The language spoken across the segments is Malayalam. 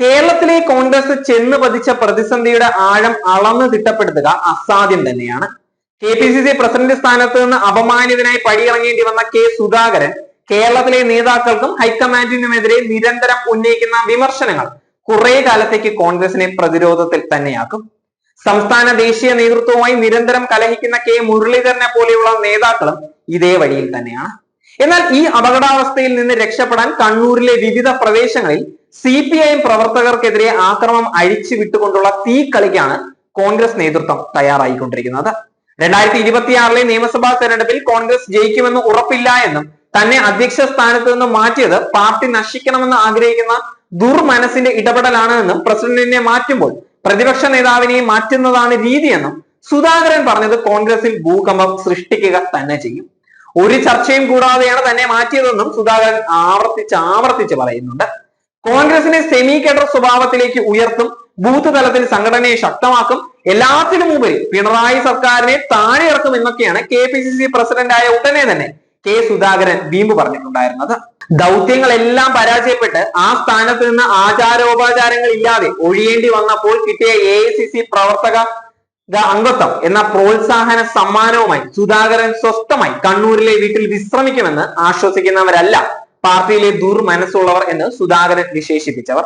കേരളത്തിലെ കോൺഗ്രസ് ചെന്ന് പതിച്ച പ്രതിസന്ധിയുടെ ആഴം അളന്ന് തിട്ടപ്പെടുത്തുക അസാധ്യം തന്നെയാണ്. K P C C president സ്ഥാനത്ത് നിന്ന് അപമാനിതനായി പടിയിറങ്ങേണ്ടി വന്ന കെ സുധാകരൻ കേരളത്തിലെ നേതാക്കൾക്കും ഹൈക്കമാൻഡിനുമെതിരെ നിരന്തരം ഉന്നയിക്കുന്ന വിമർശനങ്ങൾ കുറെ കാലത്തേക്ക് കോൺഗ്രസിനെ പ്രതിരോധത്തിൽ തന്നെയാക്കും. സംസ്ഥാന ദേശീയ നേതൃത്വവുമായി നിരന്തരം കലഹിക്കുന്ന കെ മുരളീധരനെ പോലെയുള്ള നേതാക്കളും ഇതേ വഴിയിൽ തന്നെയാണ്. എന്നാൽ ഈ അപകടാവസ്ഥയിൽ നിന്ന് രക്ഷപ്പെടാൻ കണ്ണൂരിലെ വിവിധ പ്രദേശങ്ങളിൽ സി പി ഐ എം പ്രവർത്തകർക്കെതിരെ ആക്രമണം അഴിച്ചു വിട്ടുകൊണ്ടുള്ള തീ കളിക്കാണ് കോൺഗ്രസ് നേതൃത്വം തയ്യാറായിക്കൊണ്ടിരിക്കുന്നത്. രണ്ടായിരത്തി ഇരുപത്തിയാറിലെ നിയമസഭാ തെരഞ്ഞെടുപ്പിൽ കോൺഗ്രസ് ജയിക്കുമെന്ന് ഉറപ്പില്ല എന്നും തന്നെ അധ്യക്ഷ സ്ഥാനത്ത് നിന്ന് മാറ്റിയത് പാർട്ടി നശിക്കണമെന്ന് ആഗ്രഹിക്കുന്ന ദുർമനസിന്റെ ഇടപെടലാണ് എന്നും പ്രസിഡന്റിനെ മാറ്റുമ്പോൾ പ്രതിപക്ഷ നേതാവിനെ മാറ്റുന്നതാണ് രീതിയെന്നും സുധാകരൻ പറഞ്ഞത് കോൺഗ്രസിൽ ഭൂകമ്പം സൃഷ്ടിക്കുക തന്നെ ചെയ്യും. ഒരു ചർച്ചയും കൂടാതെയാണ് തന്നെ മാറ്റിയതെന്നും സുധാകരൻ ആവർത്തിച്ച് ആവർത്തിച്ച് പറയുന്നുണ്ട്. കോൺഗ്രസിനെ സെമി കേഡർ സ്വഭാവത്തിലേക്ക് ഉയർത്തും ബൂത്ത് തലത്തിൽ സംഘടനയെ ശക്തമാക്കും എല്ലാത്തിനും ഉപരി പിണറായി സർക്കാരിനെ താഴെ ഇറക്കും എന്നൊക്കെയാണ് കെ പി സി സി പ്രസിഡന്റായ ഉടനെ തന്നെ കെ സുധാകരൻ വീമ്പ് പറഞ്ഞിട്ടുണ്ടായിരുന്നത്. ദൗത്യങ്ങളെല്ലാം പരാജയപ്പെട്ട് ആ സ്ഥാനത്ത് നിന്ന് ആചാരോപാചാരങ്ങൾ ഇല്ലാതെ ഒഴിയേണ്ടി വന്നപ്പോൾ കിട്ടിയ എ പ്രവർത്തക അംഗത്വം എന്ന പ്രോത്സാഹന സമ്മാനവുമായി സുധാകരൻ സ്വസ്ഥമായി കണ്ണൂരിലെ വീട്ടിൽ വിശ്രമിക്കുമെന്ന് ആശ്വസിക്കുന്നവരല്ല പാർട്ടിയിലെ ദുർമനസ്സുള്ളവർ എന്ന് സുധാകരൻ വിശേഷിപ്പിച്ചവർ.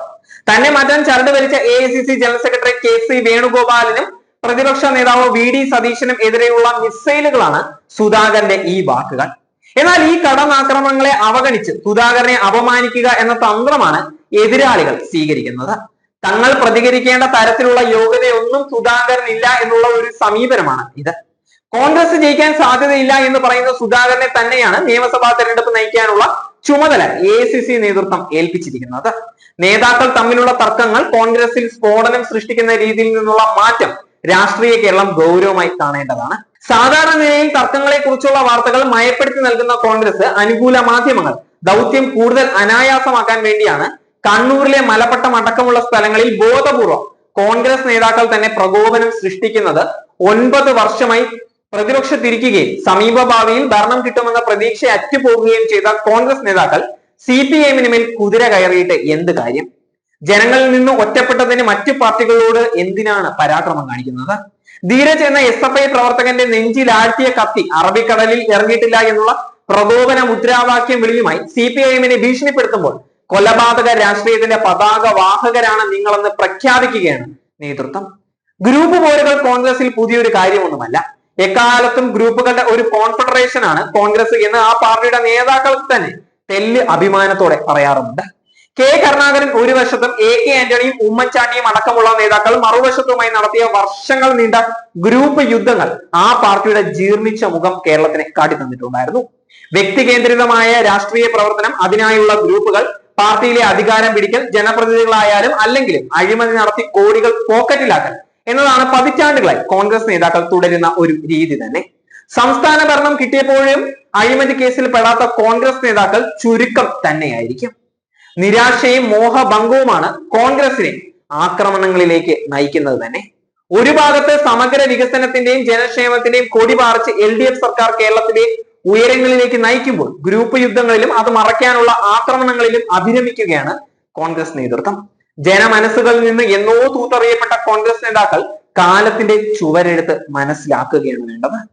തന്നെ മാറ്റാൻ ചരട് വലിച്ച A I C C general secretary K C വേണുഗോപാലിനും പ്രതിപക്ഷ നേതാവ് വി ഡി സതീശനും എതിരെയുള്ള മിസൈലുകളാണ് സുധാകരന്റെ ഈ വാക്കുകൾ. എന്നാൽ ഈ കടന്നാക്രമണങ്ങളെ അവഗണിച്ച് സുധാകരനെ അപമാനിക്കുക എന്ന തന്ത്രമാണ് എതിരാളികൾ സ്വീകരിക്കുന്നത്. തങ്ങൾ പ്രതികരിക്കേണ്ട തരത്തിലുള്ള യോഗ്യതയൊന്നും സുധാകരൻ ഇല്ല എന്നുള്ള ഒരു സമീപനമാണ് ഇത്. കോൺഗ്രസ് ജയിക്കാൻ സാധ്യതയില്ല എന്ന് പറയുന്ന സുധാകരനെ തന്നെയാണ് നിയമസഭാ തെരഞ്ഞെടുപ്പ് നയിക്കാനുള്ള ചുമതല എ സി സി നേതൃത്വം ഏൽപ്പിച്ചിരിക്കുന്നത്. നേതാക്കൾ തമ്മിലുള്ള തർക്കങ്ങൾ കോൺഗ്രസിൽ സ്ഫോടനം സൃഷ്ടിക്കുന്ന രീതിയിൽ നിന്നുള്ള മാറ്റം രാഷ്ട്രീയ കേരളം ഗൗരവമായി കാണേണ്ടതാണ്. സാധാരണ നിലയിൽ തർക്കങ്ങളെ കുറിച്ചുള്ള വാർത്തകൾ മയപ്പെടുത്തി നൽകുന്ന കോൺഗ്രസ് അനുകൂല മാധ്യമങ്ങൾ ദൗത്യം കൂടുതൽ അനായാസമാക്കാൻ വേണ്ടിയാണ് കണ്ണൂരിലെ മലപ്പട്ടം അടക്കമുള്ള സ്ഥലങ്ങളിൽ ബോധപൂർവം കോൺഗ്രസ് നേതാക്കൾ തന്നെ പ്രകോപനം സൃഷ്ടിക്കുന്നത് ഒൻപത് വർഷമായി പ്രതിപക്ഷത്തിരിക്കുകയും സമീപ ഭാവിയിൽ ഭരണം കിട്ടുമെന്ന പ്രതീക്ഷ അറ്റുപോകുകയും ചെയ്ത കോൺഗ്രസ് നേതാക്കൾ സി പി എമ്മിന് മേൽ കുതിര കയറിയിട്ട് എന്ത് കാര്യം? ജനങ്ങളിൽ നിന്ന് ഒറ്റപ്പെട്ടതിന് മറ്റു പാർട്ടികളോട് എന്തിനാണ് പരാക്രമം കാണിക്കുന്നത്? ധീരജ് എന്ന എസ് എഫ് ഐ പ്രവർത്തകന്റെ നെഞ്ചിലാഴ്ത്തിയ കത്തി അറബിക്കടലിൽ ഇറങ്ങിയിട്ടില്ല എന്നുള്ള പ്രകോപന മുദ്രാവാക്യം വിളിയുമായി സി പി ഐ എമ്മിനെ ഭീഷണിപ്പെടുത്തുമ്പോൾ കൊലപാതക രാഷ്ട്രീയത്തിന്റെ പതാക വാഹകരാണ് നിങ്ങളെന്ന് പ്രഖ്യാപിക്കുകയാണ് നേതൃത്വം. ഗ്രൂപ്പ് പോരുകൾ കോൺഗ്രസിൽ പുതിയൊരു കാര്യമൊന്നുമല്ല. എക്കാലത്തും ഗ്രൂപ്പുകളുടെ ഒരു കോൺഫെഡറേഷൻ ആണ് കോൺഗ്രസ് എന്ന് ആ പാർട്ടിയുടെ നേതാക്കൾ തന്നെ തെല്ല് അഭിമാനത്തോടെ പറയാറുമുണ്ട് കെ കരുണാകരൻ ഒരു വശത്തും എ കെ ആന്റണിയും ഉമ്മൻചാണ്ടിയും അടക്കമുള്ള നേതാക്കൾ മറുവശത്തുമായി നടത്തിയ വർഷങ്ങൾ നീണ്ട ഗ്രൂപ്പ് യുദ്ധങ്ങൾ ആ പാർട്ടിയുടെ ജീർണിച്ച മുഖം കേരളത്തിന് കാട്ടിത്തന്നിട്ടുണ്ടായിരുന്നു വ്യക്തികേന്ദ്രിതമായ രാഷ്ട്രീയ പ്രവർത്തനം അതിനായുള്ള ഗ്രൂപ്പുകൾ പാർട്ടിയിലെ അധികാരം പിടിക്കൽ ജനപ്രതിനിധികളായാലും അല്ലെങ്കിലും അഴിമതി നടത്തി കോടികൾ പോക്കറ്റിലാക്കൽ എന്നതാണ് പതിറ്റാണ്ടുകളായി കോൺഗ്രസ് നേതാക്കൾ തുടരുന്ന ഒരു രീതി തന്നെ. സംസ്ഥാന ഭരണം കിട്ടിയപ്പോഴും അഴിമതി കേസിൽ പെടാത്ത കോൺഗ്രസ് നേതാക്കൾ ചുരുക്കം തന്നെയായിരിക്കും. നിരാശയും മോഹഭംഗവുമാണ് കോൺഗ്രസിനെ ആക്രമണങ്ങളിലേക്ക് നയിക്കുന്നത് തന്നെ. ഒരു ഭാഗത്ത് സമഗ്ര വികസനത്തിന്റെയും ജനക്ഷേമത്തിന്റെയും കൊടി പാറിച്ച് എൽ ഡി എഫ് സർക്കാർ കേരളത്തിലെ ഉയരങ്ങളിലേക്ക് നയിക്കുമ്പോൾ ഗ്രൂപ്പ് യുദ്ധങ്ങളിലും അത് മറയ്ക്കാനുള്ള ആക്രമണങ്ങളിലും അഭിരമിക്കുകയാണ് കോൺഗ്രസ് നേതൃത്വം. ജനമനസ്സുകളിൽ നിന്ന് എന്നോ തൂത്തറിയപ്പെട്ട കോൺഗ്രസ് നേതാക്കൾ കാലത്തിന്റെ ചുവരെടുത്ത് മനസ്സിലാക്കുകയാണ് വേണ്ടത്.